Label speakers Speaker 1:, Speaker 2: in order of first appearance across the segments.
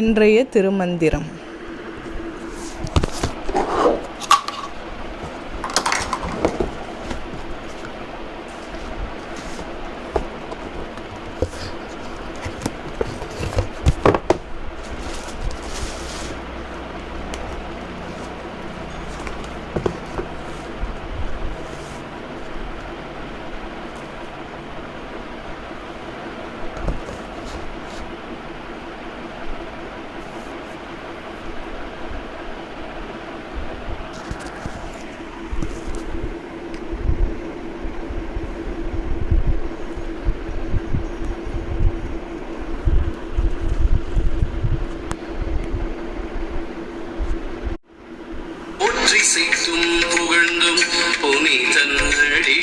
Speaker 1: இன்றைய திருமந்திரம்.
Speaker 2: ஒற்றி புகழ்ந்தும் புனிதன்னடி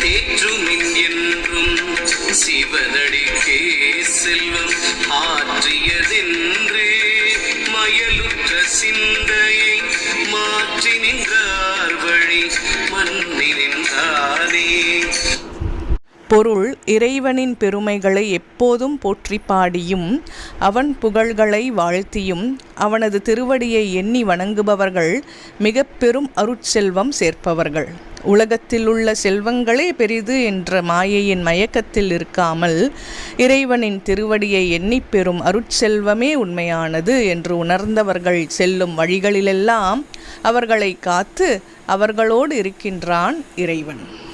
Speaker 2: தேற்றுமின் என்றும் சிவனடிக்கே செல்வம் ஆற்றியதென்று. மயலுற்ற சிந்தையை மாற்றி நின்றார் வழி மன்னி
Speaker 1: பொருள் இறைவனின் பெருமைகளை எப்போதும் போற்றி பாடியும் அவன் புகழ்களை வாழ்த்தியும் அவனது திருவடியை எண்ணி வணங்குபவர்கள் மிக பெரும் அருட்செல்வம் சேர்ப்பவர்கள். உலகத்தில் உள்ள செல்வங்களே பெரிது என்ற மாயையின் மயக்கத்தில் இருக்காமல் இறைவனின் திருவடியை எண்ணிப் பெறும் அருட்செல்வமே உண்மையானது என்று உணர்ந்தவர்கள் செல்லும் வழிகளிலெல்லாம் அவர்களை காத்து அவர்களோடு இருக்கின்றான் இறைவன்.